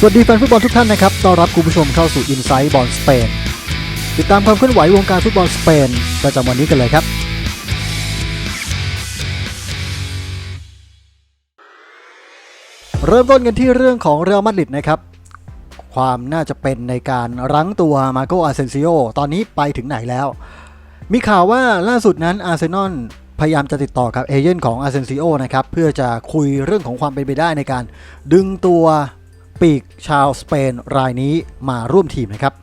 สวัสดีแฟนฟุตบอลทุกท่านนะครับ ต้อนรับคุณผู้ชมเข้าสู่ Inside บอลสเปน ติดตามความเคลื่อนไหววงการฟุตบอลสเปนประจำวันนี้กันเลยครับ เริ่มต้นกันที่เรื่องของเรอัลมาดริดนะครับ ความน่าจะเป็นในการรั้งตัวมาโกอาเซนซิโอตอนนี้ไปถึงไหนแล้ว มีข่าวว่าล่าสุดนั้นอาร์เซนอลพยายามจะติดต่อกับเอเย่นของอาเซนซิโอนะครับ เพื่อจะคุยเรื่องของความเป็นไปได้ในการดึงตัว ปีกชาวสเปนรายนี้มาร่วมทีมนะครับ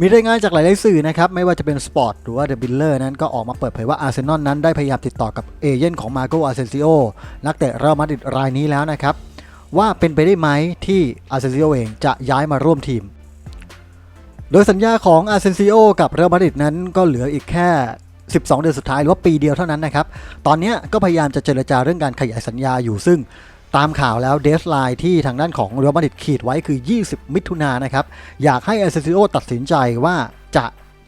มีรายงานจากหลายๆสื่อนะครับ ไม่ว่าจะเป็นสปอร์ตหรือว่าเดอะบิลเลอร์นั้นก็ออกมาเปิดเผยว่าอาร์เซนอลนั้นได้พยายามติดต่อกับเอเย่นของมาโกอาเซนซิโอนักเตะเรอัลมาดริดรายนี้แล้วนะครับ ว่าเป็นไปได้ไหมที่อาร์เซนซิโอเองจะย้ายมาร่วมทีม โดยสัญญาของอาร์เซนซิโอกับเรอัลมาดริดนั้นก็เหลืออีกแค่ 12 เดือนสุดท้ายหรือว่าปีเดียวเท่านั้นนะครับตอนนี้ก็พยายามจะเจรจาเรื่องการขยายสัญญาอยู่ซึ่ง ตามข่าวแล้วเดสไลน์ที่ทางด้านของเรอัลมาดริดขีดไว้คือ 20 มิถุนายนนะครับ อยากให้อเซซิโอตัดสินใจว่าจะ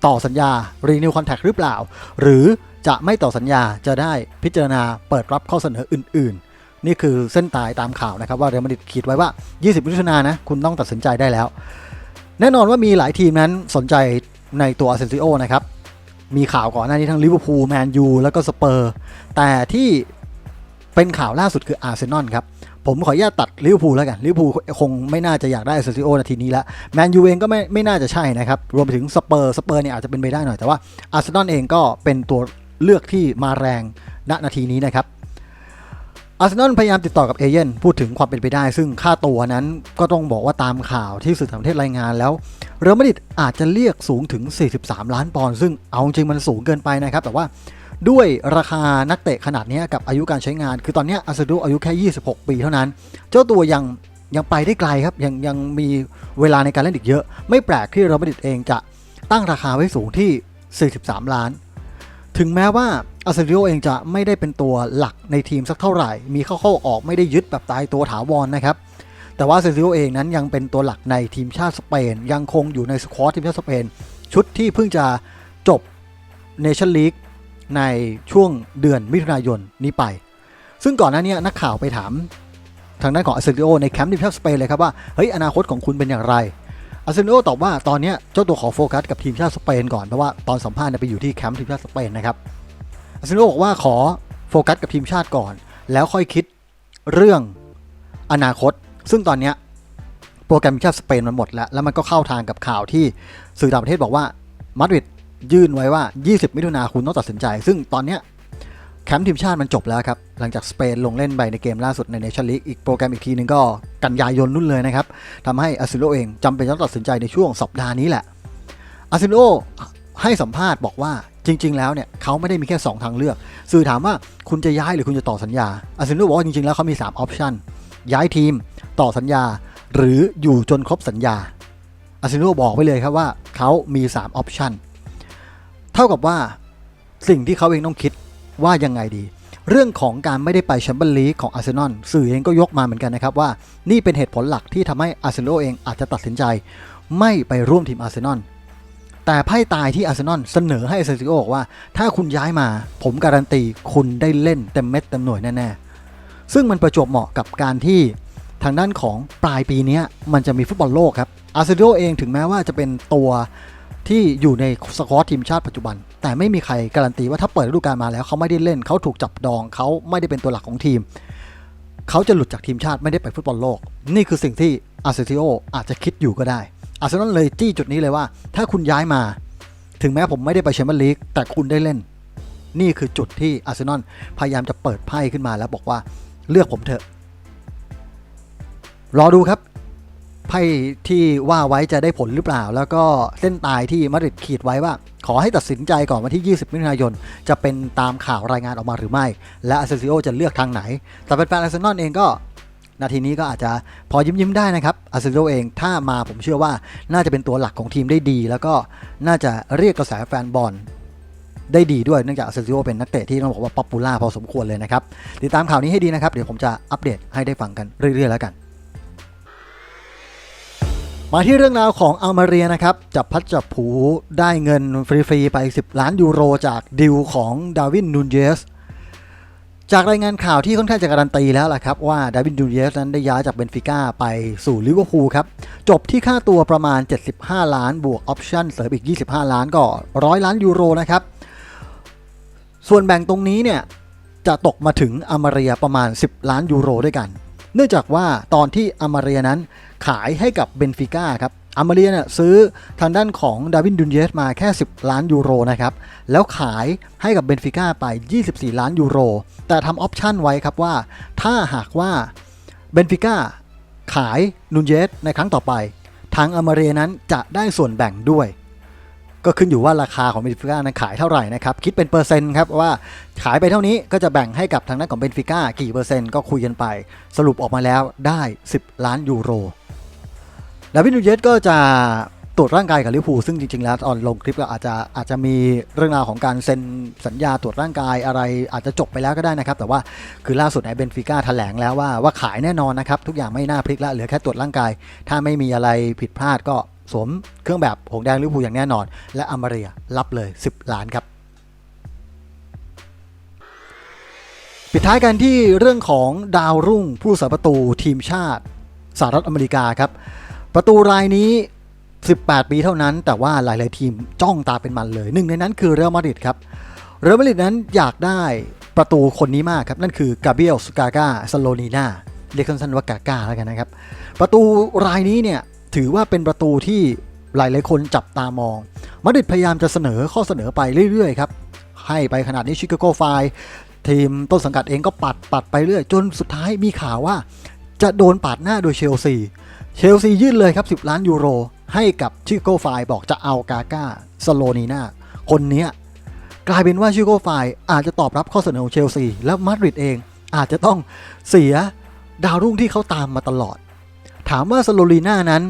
ต่อสัญญารีนิวคอนแทคหรือเปล่า หรือจะไม่ต่อสัญญาจะได้พิจารณาเปิดรับข้อเสนออื่น ๆ นี่คือเส้นตายตามข่าวนะครับว่าเรอัลมาดริดขีดไว้ว่า 20 มิถุนายนนะคุณต้องตัดสินใจได้แล้ว แน่นอนว่ามีหลายทีมนั้นสนใจในตัวอเซซิโอนะครับมีข่าวก่อนหน้านี้ทั้งลิเวอร์พูลแมนยูแล้วก็สเปอร์แต่ที่เป็นข่าวล่าสุดคืออาร์เซนอลครับ ผมขออนุญาตตัดลิเวอร์พูลแล้วกันลิเวอร์พูลคงไม่น่าจะอยากได้อาร์เซซิโอนาทีนี้ล้วแมนยูเองก็ไม่ไม่น่าจะใช่นะครับ รวมไปถึงสเปอร์สเปอร์เนี่ยอาจจะเป็นไปได้หน่อย แต่ว่าอาร์เซนอลเองก็เป็นตัวเลือกที่มาแรงณนาทีนี้นะครับอาร์เซนอลพยายามติดต่อกับเอเย่นพูดถึงความเป็นไปได้ ซึ่งค่าตัวนั้นก็ต้องบอกว่าตามข่าวที่สื่อต่างประเทศรายงานแล้วเรอัลมาดริดอาจจะเรียกสูงถึง 43 ล้านปอนด์ซึ่งเอาจริงมันสูงเกินไปนะครับ แต่ว่า ด้วยราคานักเตะขนาดนี้กับอายุการใช้งาน คือตอนนี้อาร์เซนอลอายุแค่ 26 ปีเท่านั้น เจ้าตัวยังยังไปได้ไกลครับ ยังยังมีเวลาในการเล่นอีกเยอะ ไม่แปลกที่เรอัลมาดริดเองจะตั้งราคาไว้สูงที่ 43 ล้าน ถึงแม้ว่าอาร์เซนอลเองจะไม่ได้เป็นตัวหลักในทีมสักเท่าไหร่ มีเข้าเข้าออกไม่ได้ยึดแบบตายตัวถาวรนะครับแต่ว่าเซซิโอเองนั้นยังเป็นตัวหลักในทีมชาติสเปน ยังคงอยู่ในสควอตทีมชาติสเปน ชุดที่เพิ่งจะจบเนชั่นลีก ในช่วงเดือนมิถุนายนนี้ไป ซึ่งก่อนหน้านี้นักข่าวไปถามทางด้านของอาเซนอในแคมป์ทีมชาติสเปนเลยครับว่าเฮ้ยอนาคตของคุณเป็นอย่างไรอาเซนอตอบว่าตอนนี้เจ้าตัวขอโฟกัสกับทีมชาติสเปนก่อนเพราะว่าตอนสัมภาษณ์ไปอยู่ที่แคมป์ทีมชาติสเปนนะครับอาเซนอบอกว่าขอโฟกัสกับทีมชาติก่อน แล้วค่อยคิดเรื่องอนาคต ซึ่งตอนนี้โปรแกรมทีมชาติสเปนมันหมดแล้วแล้วมันก็เข้าทางกับข่าวที่สื่อต่างประเทศบอกว่ามาดริด ยื่นไว้ว่า 20 มิถุนาคุณต้องตัดสินใจ ซึ่งตอนเนี้ยแคมป์ทีมชาติมันจบแล้วครับ หลังจากสเปนลงเล่นไปในเกมล่าสุดในเนชั่นลีกอีกโปรแกรมอีกทีนึงก็กันยายนนู่นเลยนะครับทำให้อาซนอลเองจำเป็นต้องตัดสินใจในช่วงสัปดาห์นี้แหละอาซนอลให้สัมภาษณ์บอกว่าจริง ๆ แล้วเนี่ยเขาไม่ได้มีแค่ 2 ทางเลือก สื่อถามว่าคุณจะย้ายหรือคุณจะต่อสัญญาอาซนอลบอกว่าจริง ๆ แล้วเขามี3ออปชันย้ายทีมต่อสัญญา หรืออยู่จนครบสัญญาอาซนอลบอกไว้เลยครับว่าเขามี3ออปชัน ท่ากับว่าสิ่งที่เขาเองต้องคิดว่ายังไงดี เรื่องของการไม่ได้ไปแชมเปี้ยนลีกของอาร์เซนอลสื่อเองก็ยกมาเหมือนกันนะครับว่านี่เป็นเหตุผลหลักที่ทำให้อาร์เซนอลเองอาจจะตัดสินใจ ไม่ไปร่วมทีมอาร์เซนอลแต่ไพ่ตายที่อาร์เซนอลเสนอให้เซซิโอบอกว่า ถ้าคุณย้ายมา ผมการันตีคุณได้เล่นเต็มเม็ดเต็มหน่วยแน่ๆซึ่งมันประจวบเหมาะกับการที่ทางด้านของปลายปีนี้มันจะมีฟุตบอลโลกครับอาร์เซนอลเองถึงแม้ว่าจะเป็นตัว ที่อยู่ในสควอตทีมชาติปัจจุบัน แต่ไม่มีใครการันตีว่าถ้าเปิดฤดูกาลมาแล้วเขาไม่ได้เล่นเขาถูกจับดองเขาไม่ได้เป็นตัวหลักของทีม เขาจะหลุดจากทีมชาติไม่ได้ไปฟุตบอลโลก นี่คือสิ่งที่อาร์เซนอลอาจจะคิดอยู่ก็ได้อาร์เซนอลเลยจี้จุดนี้เลยว่า ถ้าคุณย้ายมา ถึงแม้ผมไม่ได้ไปแชมเปี้ยนลีกแต่คุณได้เล่น นี่คือจุดที่อาร์เซนอลพยายามจะเปิดไพ่ขึ้นมาแล้วบอกว่าเลือกผมเถอะรอดูครับ ไพ่ที่ว่าไว้จะได้ผลหรือเปล่า แล้วก็เส้นตายที่มาดริดขีดไว้ว่า ขอให้ตัดสินใจก่อนวันที่ 20 มิถุนายน จะเป็นตามข่าวรายงานออกมาหรือไม่ และอาร์เซนอจะเลือกทางไหน แต่แฟนอาร์เซนอลเองก็ นาทีนี้ก็อาจจะพอยิ้มยิ้มๆได้นะครับอาร์เซนอเองถ้ามาผมเชื่อว่าน่าจะเป็นตัวหลักของทีมได้ดี แล้วก็น่าจะเรียกกระแสแฟนบอลได้ดีด้วยเนื่องจากอาร์เซนอเป็นนักเตะที่ต้องบอกว่าป๊อปปูล่าพอสมควรเลยนะครับติดตามข่าวนี้ให้ดีนะครับเดี๋ยวผมจะอัปเดตให้ได้ฟังกันเรื่อยๆแล้วกัน มาที่เรื่องราวของอัลมาเรียนะครับ จับพัดจับผูได้เงินฟรีๆไป 10 ล้านยูโรจากดิวของดาวินนูนเยสจากรายงานข่าวที่ค่อนข้างจะการันตีแล้วล่ะครับ ว่าดาวินดูเยสนั้นได้ย้ายจากเบนฟิก้าไปสู่ลิเวอร์พูลครับ จบที่ค่าตัวประมาณ 75 ล้านบวกออปชั่นเสริมอีก 25 ล้านก็ร้อยล้านยูโรนะครับ ส่วนแบ่งตรงนี้เนี่ยจะตกมาถึงอมาเรียประมาณ 10 ล้านยูโรด้วยกัน เนื่องจากว่าตอนที่อมาเรียนั้น ขายให้กับเบนฟิก้าครับอมาเรียเนี่ยซื้อทางด้านของดาวินดุนเยสมาแค่ 10 ล้านยูโรนะครับ แล้วขายให้กับเบนฟิก้าไป 24 ล้านยูโร แต่ทำออปชั่นไว้ครับว่า ถ้าหากว่าเบนฟิก้าขายนุนเยสในครั้งต่อไป ทางอมาเรียนั้นจะได้ส่วนแบ่งด้วย ก็ขึ้นอยู่ว่าราคาของเบนฟิก้านั้นขายเท่าไหร่นะครับ คิดเป็นเปอร์เซ็นต์ครับว่าขายไปเท่านี้ก็จะแบ่งให้กับทางด้านของเบนฟิก้ากี่เปอร์เซ็นต์ก็คุยกันไป สรุปออกมาแล้วได้ 10 ล้านยูโร ดาวิดนูเยสก็จะตรวจร่างกายกับลิเวอร์พูลซึ่งจริงๆแล้วตอนลงคลิปก็อาจจะอาจจะมีเรื่องราวของการเซ็นสัญญาตรวจร่างกายอะไรอาจจะจบไปแล้วก็ได้นะครับ แต่ว่าคือล่าสุดไอ้เบนฟิก้าแถลงแล้วว่าว่าขายแน่นอนนะครับ ทุกอย่างไม่น่าพลิกล้วเหลือแค่ตรวจร่างกาย ถ้าไม่มีอะไรผิดพลาดก็สวมเครื่องแบบหงแดงลิเวอร์พูลอย่างแน่นอน และอเมาเรียรับเลย 10 ล้านครับปิดท้ายกันที่เรื่องของดาวรุ่งผู้สาประตูทีมชาติสหรัฐอเมริกาครับ ประตูรายนี้ 18 ปีเท่านั้น แต่ว่าหลาย ๆ ทีมจ้องตาเป็นมันเลย หนึ่งในนั้นคือเรอัลมาดริดครับ เรอัลมาดริดนั้นอยากได้ประตูคนนี้มากครับ นั่นคือกาเบียลสกากาสโลนีนาเรียกสั้นๆว่ากากาแล้วกันนะครับ ประตูรายนี้เนี่ยถือว่าเป็นประตูที่หลาย ๆ คนจับตามอง มาดริดพยายามจะเสนอข้อเสนอไปเรื่อย ๆ ครับ ให้ไปขนาดนี้ชิคาโกไฟทีมต้นสังกัดเองก็ปัดปัดไปเรื่อย จนสุดท้ายมีข่าวว่า จะโดนปาดหน้าโดยเชลซี เชลซียื่นเลยครับ 10 ล้านยูโร ให้กับชิโก้ไฟบอกจะเอากาก้าสโลนีนาคนเนี้ยกลายเป็นว่าชิโก้ไฟอาจจะตอบรับข้อเสนอของเชลซี และมาดริดเองอาจจะต้องเสียดาวรุ่งที่เขาตามมาตลอด ถามว่าสโลนีนานั้น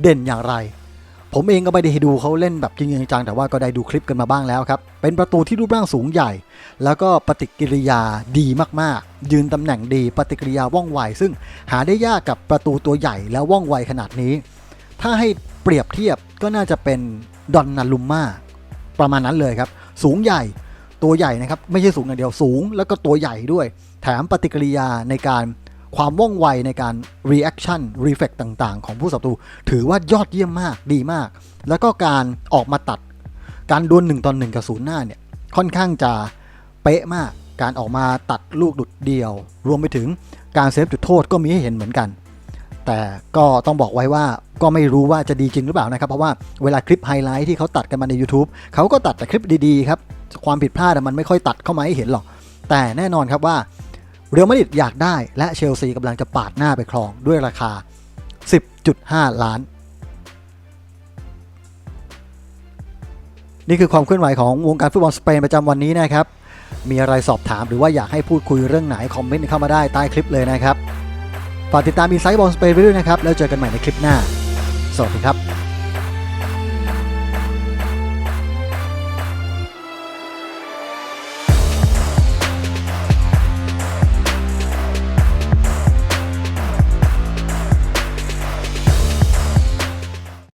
เด่นอย่างไร ผมเองก็ไม่ได้ดูเขาเล่นแบบจริงจังแต่ว่าก็ได้ดูคลิปกันมาบ้างแล้วครับ เป็นประตูที่รูปร่างสูงใหญ่ แล้วก็ปฏิกิริยาดีมากๆ ยืนตำแหน่งดีปฏิกิริยาว่องไว ซึ่งหาได้ยากกับประตูตัวใหญ่และว่องไวขนาดนี้ ถ้าให้เปรียบเทียบก็น่าจะเป็นดอนนาลุมมาประมาณนั้นเลยครับ สูงใหญ่ตัวใหญ่นะครับ ไม่ใช่สูงอย่างเดียวสูง แล้วก็ตัวใหญ่ด้วย แถมปฏิกิริยาในการ ความว่องไวในการ reaction reflex ต่าง ๆ ของผู้ศัตรู ถือว่ายอดเยี่ยมมากดีมาก แล้วก็การออกมาตัด การดวลหนึ่งต่อหนึ่งกับศูนย์หน้าเนี่ย ค่อนข้างจะเป๊ะมาก การออกมาตัดลูกดุดเดียว รวมไปถึงการเซฟจุดโทษก็มีให้เห็นเหมือนกัน แต่ก็ต้องบอกไว้ว่าก็ไม่รู้ว่าจะดีจริงหรือเปล่านะครับ เพราะว่าเวลาคลิปไฮไลท์ที่เขาตัดกันมาใน YouTube เขาก็ตัดแต่คลิปดีๆครับความผิดพลาดมันไม่ค่อยตัดเข้ามาให้เห็นหรอกแต่แน่นอนครับว่า เรอัลมาดริดอยากได้และเชลซีกำลังจะปาดหน้าไปครองด้วยราคา 10.5 ล้าน นี่คือความเคลื่อนไหวของวงการฟุตบอลสเปนประจำวันนี้นะครับ มีอะไรสอบถามหรือว่าอยากให้พูดคุยเรื่องไหน คอมเมนต์เข้ามาได้ใต้คลิปเลยนะครับ ฝากติดตามอินไซต์บอลสเปนไปด้วยนะครับ แล้วเจอกันใหม่ในคลิปหน้า สวัสดีครับ